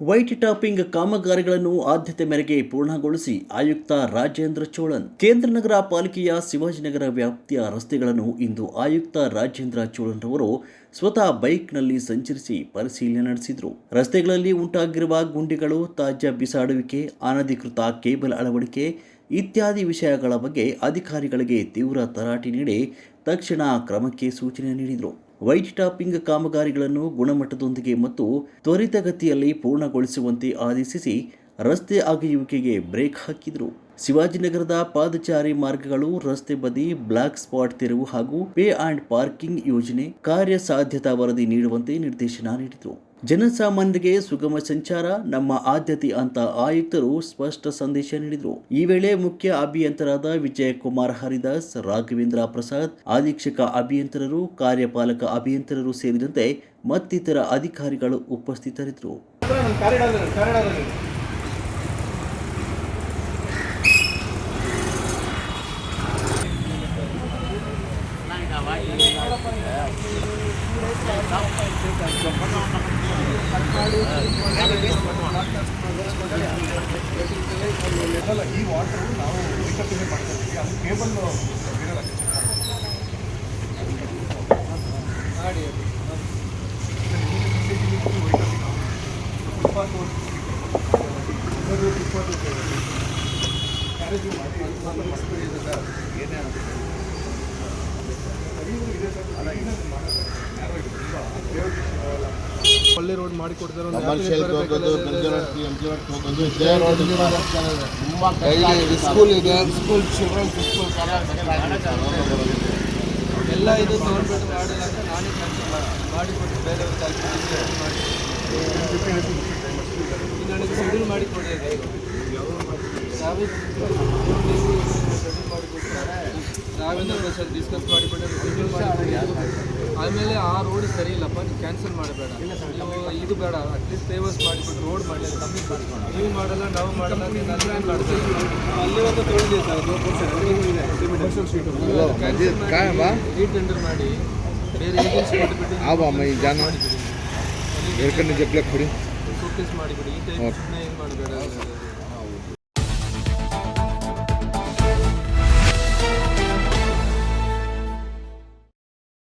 White topping ಕಾಮಗಾರಿಗಳನ್ನು ಆದ್ಯತೆ ಮೇರೆಗೆ ಪೂರ್ಣಗೊಳಿಸಿ ಆಯುಕ್ತ ರಾಜೇಂದ್ರ ಚೋಳನ್, ಕೇಂದ್ರ ನಗರ ಪಾಲಿಕೆಯ ಶಿವಾಜಿನಗರ ವ್ಯಾಪ್ತಿಯ ರಸ್ತೆಗಳನ್ನು ಇಂದು ಆಯುಕ್ತ ರಾಜೇಂದ್ರ ಚೋಳನ್ ರವರು ಸ್ವತಃ ಬೈಕ್ನಲ್ಲಿ ಸಂಚರಿಸಿ ಪರಿಶೀಲನೆ ನಡೆಸಿದರು. ರಸ್ತೆಗಳಲ್ಲಿ ಉಂಟಾಗಿರುವ ಗುಂಡಿಗಳು ತಾಜ್ಯ ಬಿಸಾಡುವಿಕೆ, ಅನಧಿಕೃತ ಕೇಬಲ್ ಅಳವಡಿಕೆ ಇತ್ಯಾದಿ ವಿಷಯಗಳ ಬಗ್ಗೆ ಅಧಿಕಾರಿಗಳಿಗೆ ತೀವ್ರ ತರಾಟೆ ನೀಡಿ ತಕ್ಷಣ ಕ್ರಮಕ್ಕೆ ಸೂಚನೆ ನೀಡಿದರು. ವೈಟ್ ಟಾಪಿಂಗ್ ಕಾಮಗಾರಿಗಳನ್ನು ಗುಣಮಟ್ಟದೊಂದಿಗೆ ಮತ್ತು ತ್ವರಿತಗತಿಯಲ್ಲಿ ಪೂರ್ಣಗೊಳಿಸುವಂತೆ ಆದೇಶಿಸಿ ರಸ್ತೆ ಅಗೆಯುವಿಕೆಗೆ ಬ್ರೇಕ್ ಹಾಕಿದರು. ಶಿವಾಜಿನಗರದ ಪಾದಚಾರಿ ಮಾರ್ಗಗಳು, ರಸ್ತೆ ಬದಿ, ಬ್ಲಾಕ್ ಸ್ಪಾಟ್ ತೆರವು ಹಾಗೂ ಪೇ ಆ್ಯಂಡ್ ಪಾರ್ಕಿಂಗ್ ಯೋಜನೆ ಕಾರ್ಯಸಾಧ್ಯತಾ ವರದಿ ನೀಡುವಂತೆ ನಿರ್ದೇಶನ ನೀಡಿದರು ಜನಸಾಮಾನ್ಯರಿಗೆ ಸುಗಮ ಸಂಚಾರ, ನಮ್ಮ ಆದ್ಯತೆ ಅಂತ ಆಯುಕ್ತರು ಸ್ಪಷ್ಟ ಸಂದೇಶ ನೀಡಿದರು. ಈ ವೇಳೆ ಮುಖ್ಯ ಅಭಿಯಂತರಾದ ವಿಜಯಕುಮಾರ್ ಹರಿದಾಸ್, ರಾಘವೇಂದ್ರ ಪ್ರಸಾದ್, ಅಧೀಕ್ಷಕ ಅಭಿಯಂತರರು, ಕಾರ್ಯಪಾಲಕ ಅಭಿಯಂತರರು ಸೇರಿದಂತೆ ಮತ್ತಿತರ ಅಧಿಕಾರಿಗಳು ಉಪಸ್ಥಿತರಿದ್ದರು. ಅಲ್ಲ ಈ ವಾಟರ್ ನಾವು ರಿಕಪ್ಟಿಗೆ ಮಾಡ್ತಾ ಇದ್ದೀವಿ ಅದು ಕೇಬಲ್ ಮಾಡಿ ಫುಟ್ಪಾತ್ ಫುಟ್ಪಾತ್ ಕ್ಯಾರೇಜು ಮಾಡಿ ಏನೇ ಆಗುತ್ತೆ ಇದೇ ರೋಡ್ ಮಾಡಿಕೊಡ್ತಾರೆ ಸ್ಕೂಲ್ ಇದೆ ಸ್ಕೂಲ್ ಚಿಲ್ಡ್ರನ್ ಸ್ಕೂಲ್ ಎಲ್ಲ ಇದು ಗೌರ್ಮೆಂಟ್ ಮಾಡಿಲ್ಲ ಅಂತ ನಾನೇ ಕ್ಯಾನ್ಸಲ್ ಮಾಡಿ ಕೊಟ್ಟು ಬೇರೆಯವ್ರಿಗೆ ಹಾಕಿ ಮಾಡಿ ಈಗ ನನಗೆ ಶೆಡ್ಯೂಲ್ ಮಾಡಿ ಕೊಡಿದೆ ನಾವೇ ಶೆಡ್ಯೂಲ್ ಮಾಡಿ ಕೊಡ್ತಾರೆ. ಸರ್ ಡಿಸ್ಕಸ್ ಮಾಡಿಬಿಟ್ಟು ಶೆಡ್ಯೂಲ್ ಮಾಡಿ ಆಮೇಲೆ ಆ ರೋಡ್ ಸರಿ ಇಲ್ಲಪ್ಪ ನೀವು ಕ್ಯಾನ್ಸಲ್ ಮಾಡಬೇಡ. ಇದು ಬೇಡ ಅಟ್ಲೀಸ್ಟ್ ಫೇವರ್ಸ್ ಮಾಡಿಬಿಟ್ಟು ರೋಡ್ ಮಾಡಿ. ಕಮ್ಮಿ ನೀವು ಮಾಡಲ್ಲ ನಾವು ಮಾಡಲ್ಲ ಟೆಂಡರ್ ಮಾಡಿ ಬೇರೆ ಏಜೆನ್ಸಿ ಬಾ ಅಮ್ಮ ಈ ಜನ. ಮಾಡಿಬಿಡಿ ಶೋಕೇಸ್ ಮಾಡಿಬಿಡಿ ಈ ಸುಮ್ಮನೆ ಏನು ಮಾಡಬೇಡ.